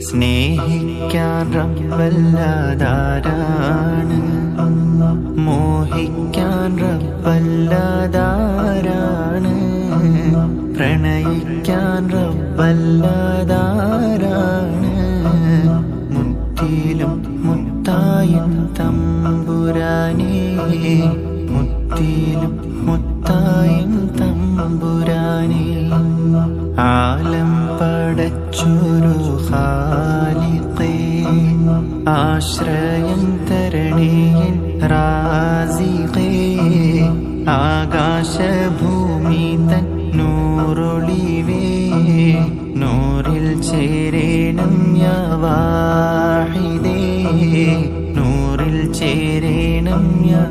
സ്നേഹിക്കാൻ മോഹിക്കാൻ റബ്ബല്ലാതാരാണ്. പ്രണയിക്കാൻ റബ്ബല്ലാതാരാണ്. മുത്തിലും മുത്തായും തമ്പുരാനേ മുത്തിലും മുത്തായും തമ്പുരാനേ ആലം പടച്ചൊരു ഖാലിഖേ. ആശ്രയം തരണേൻ റാസിഖേ. ആകാശഭൂമി തൻ നൂറൊളിവേ. നൂറിൽ ചേരേണം യാ നൂറിൽ ചേരേണം യാ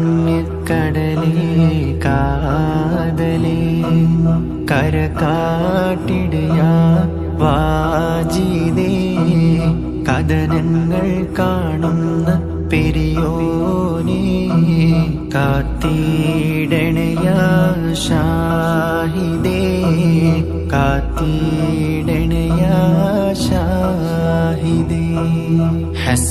കരകാട്ടിടയ വാജിതേ കഥനങ്ങൾ കാണുന്ന പെരിയോനേ കാത്തിടണയ ഷാഹിദേ കാത്തിടണയ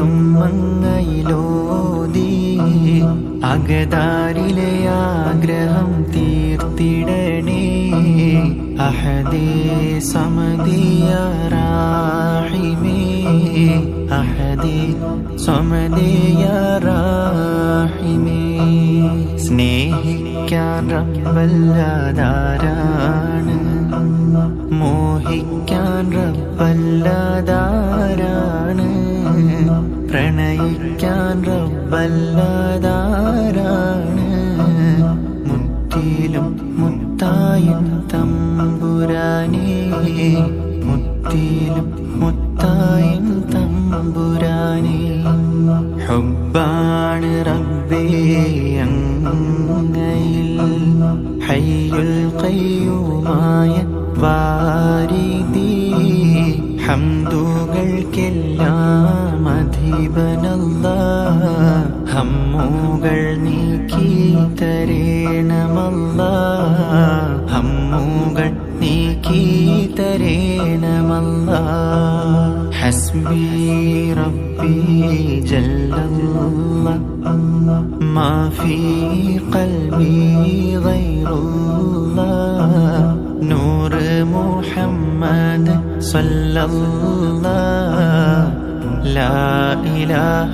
കൊല്ലും മങ്ങയിലോതി. അകതാരിലെ ആഗ്രഹം തീർത്തിടണേ. അഹദേ സമതിയാറാഹിമേ അഹദേ സമതിയാറാഹിമേ സ്നേഹിക്കാൻ റബ്ബല്ലാതാരാണ്. മോഹിക്കാൻ റബ്ബല്ലാതാരാണ്. പ്രണയിക്കാൻ റബ്ബല്ലാതാരാണ്. മുത്തിലും മുത്തായും തമ്പുരാനേ. മുത്തിലും മുത്തായും തമ്പുരാനേ. ഹുബാണ് റബ്ബേ അങ്ങയിൽ. ഹയ്യുൽ ഖയ്യൂമായ വാരിദി. ഹംദുകൾക്കെല്ലാം അധീപനല്ല ഹമ്മുകൾ നീക്കി തരേണമല്ല ഹമ്മുകൾ നീക്കി തരേണമല്ല ഹസ്ബി റബ്ബി ജല്ലല്ല ما في قلبي غير الله نور محمد صلى الله لا إله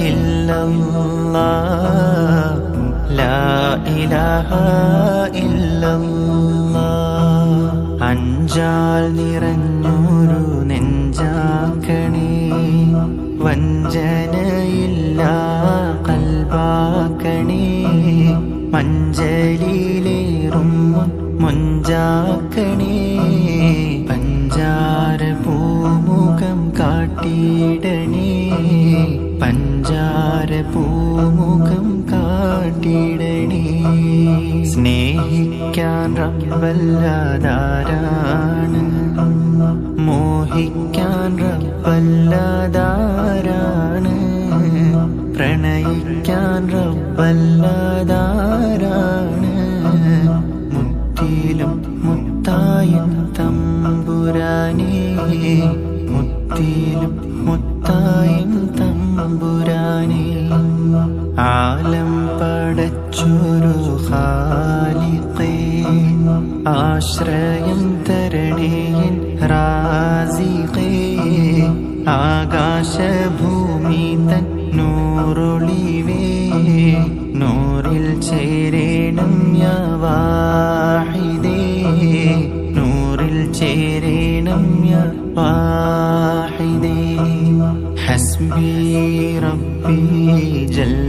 إلا الله لا إله إلا الله അഞ്ചാൽ നിറഞ്ഞൊരു നെഞ്ചാക്കണേ വഞ്ചനയില്ല കൽവാക്കണേ മഞ്ചലിയിലേറും മുഞ്ചാക്കണേ കാട്ടിയിടണേ പഞ്ചാര പൂമുഖം കാട്ടിടണേ. സ്നേഹിക്കാൻ റബ്ബല്ലാതാരാണ്. മോഹിക്കാൻ റബ്ബല്ലാതാരാണ് ആലം പടച്ചൊരു ആശ്രയം തരണേൻ റാസിഖേ ആകാശഭൂമി തൻ നൂറൊളിവേ നൂറിൽ ചേരേണം യാഹിദേ നൂറിൽ ചേരേണം യാഹിദേ ഹസ്ബി റബ്ബി ജല്ലല്ലാഹ്